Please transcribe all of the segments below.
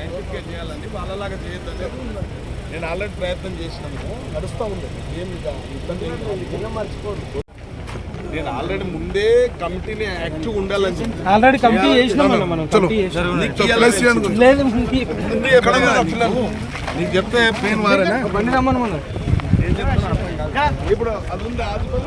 సైంటిఫిక్గా చేయాలని వాళ్ళలాగా చేయొద్దని నేను ఆల్రెడీ ప్రయత్నం చేసినాను. నడుస్తూ ఉంది. ఏం ఇక ఇబ్బంది. మర్చిపోదు నేను ఆల్రెడీ ముందే కమిటీని యాక్టివ్ ఉండాలని చెప్పి ఆల్రెడీ కమిటీ. నీకు చెప్తే పెయిన్ వారేనా? బండి రమ్మను మనం. ఇప్పుడు అది ఉంది ఆదిపల్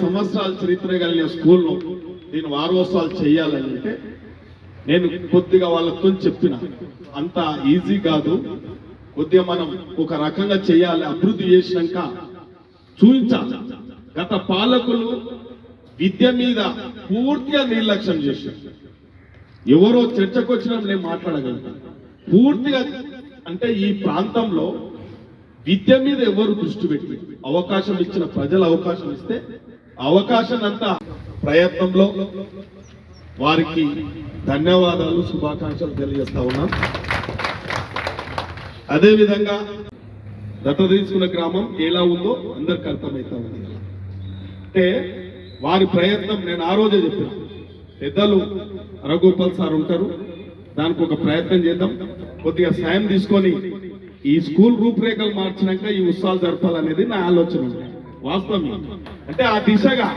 సంవత్సరాల చరిత్ర కలిగిన స్కూల్ను నేను వారోత్సవాలు చేయాలని అంటే నేను కొద్దిగా వాళ్ళతో చెప్పిన. అంత ఈజీ కాదు. కొద్దిగా మనం ఒక రకంగా చేయాలి అభివృద్ధి చేసినాక చూపించాలి గత పాలకులు విద్య మీద పూర్తిగా నిర్లక్ష్యం చేశారు. ఎవరో చర్చకు వచ్చినా నేను మాట్లాడగలుగుతాను పూర్తిగా అంటే ఈ ప్రాంతంలో విద్య మీద ఎవరు దృష్టి పెట్టి అవకాశం ఇచ్చిన ప్రజలు అవకాశం ఇస్తే అవకాశం అంతా ప్రయత్నంలో వారికి ధన్యవాదాలు శుభాకాంక్షలు తెలియజేస్తా ఉన్నాం. అదేవిధంగా దత్త తీసుకున్న గ్రామం ఎలా ఉందో అందరికి అర్థమవుతా ఉంది. అంటే వారి ప్రయత్నం నేను ఆ రోజే చెప్పాను. పెద్దలు రఘుగోపాల్ సార్ ఉంటారు. దానికి ఒక ప్రయత్నం చేద్దాం. కొద్దిగా సాయం తీసుకొని ఈ స్కూల్ రూపురేఖలు మార్చినాక ఈ ఉత్సవాలు జరపాలనేది నా ఆలోచన. వాస్తవం. అంటే ఆ దిశగా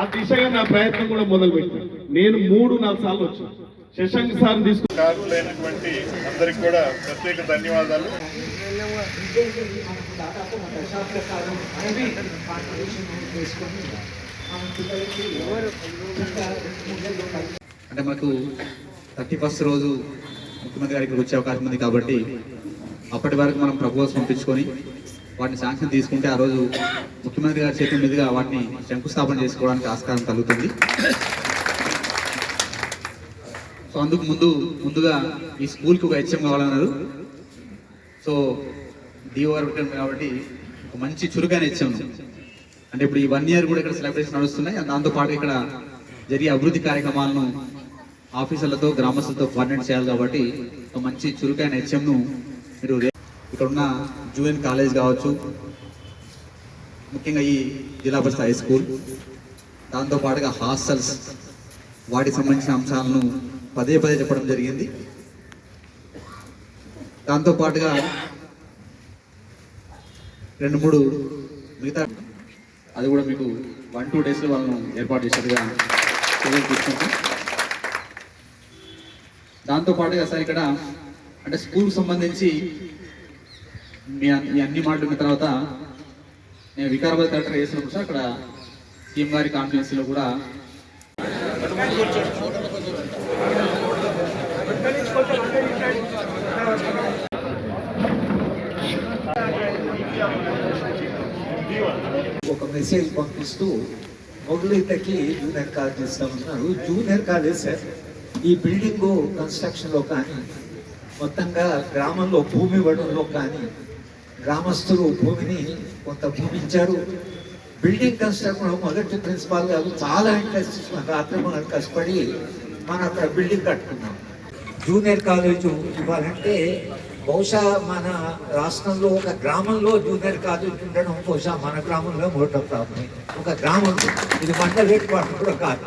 ఆ దిశగా నా ప్రయత్నం కూడా మొదలు పెట్టాను నేను మూడు నాలుగు సార్లు వచ్చాను. శశాంక్ సార్ తీసుకు కారులైనటువంటి అందరికి కూడా ప్రత్యేక ధన్యవాదాలు. అంటే మనకు థర్టీ ఫస్ట్ రోజు ముఖ్యమంత్రి గారికి వచ్చే అవకాశం ఉంది కాబట్టి అప్పటి వరకు మనం ప్రపోజల్స్ పంపించుకొని వాటిని శాంక్షన్ తీసుకుంటే ఆ రోజు ముఖ్యమంత్రి గారి చేతుల మీదుగా వాటిని శంకుస్థాపన చేసుకోవడానికి ఆస్కారం కలుగుతుంది. సో అందుకు ముందు ముందుగా ఈ స్కూల్కి ఒక హెచ్ఎం కావాలన్నారు. సో డిఓఆర్ కాబట్టి ఒక మంచి చురుకైన హెచ్ఎం అంటే ఇప్పుడు ఈ వన్ ఇయర్ కూడా ఇక్కడ సెలబ్రేషన్ నడుస్తున్నాయి. దాంతో పాటు ఇక్కడ జరిగే అభివృద్ధి కార్యక్రమాలను ఆఫీసర్లతో గ్రామస్తులతో కోఆర్డినేట్ చేయాలి కాబట్టి ఒక మంచి చురుకైన హెచ్ఎంను మీరు ఇక్కడ ఉన్న జూనియర్ కాలేజ్ కావచ్చు ముఖ్యంగా ఈ జిల్లా పరిషత్ హై స్కూల్ దాంతో పాటుగా హాస్టల్స్ వాటికి సంబంధించిన అంశాలను పదే పదే చెప్పడం జరిగింది. దాంతో పాటుగా రెండు మూడు మిగతా అది కూడా మీకు వన్ టూ డేస్లో వాళ్ళను ఏర్పాటు చేసేట్టుగా తీసుకుంటాం దాంతో పాటుగా సార్ ఇక్కడ అంటే స్కూల్ సంబంధించి మీ అన్ని మాటలు విన్న తర్వాత నేను వికారాబాద్ కలెక్టర్ వేసినప్పుడు సార్ అక్కడ సీఎం గారి కాన్ఫరెన్స్లో కూడా ఒక మెసేజ్ పంపిస్తూ మొగులితకి జూనియర్ కాలేజ్ ఇస్తామన్నారు జూనియర్ కాలేజ్ సార్ ఈ బిల్డింగ్ కన్స్ట్రక్షన్లో కానీ మొత్తంగా గ్రామంలో భూమి ఇవ్వడంలో కానీ గ్రామస్తులు భూమిని కొంత భూమి ఇచ్చారు. బిల్డింగ్ కన్స్ట్రక్షన్ మొదటి ప్రిన్సిపాల్ గారు చాలా ఇంట్రెస్ట్ రాత్రి మనం కష్టపడి మనం అక్కడ బిల్డింగ్ కట్టుకున్నాం. జూనియర్ కాలేజు ఇవ్వాలంటే బహుశా మన రాష్ట్రంలో ఒక గ్రామంలో జూనియర్ కాలేజ్ ఉండడం బహుశా మన గ్రామంలో మూడో ప్రాబ్లం. ఒక గ్రామం ఇది మండల హెడ్ క్వార్టర్ కూడా కాదు.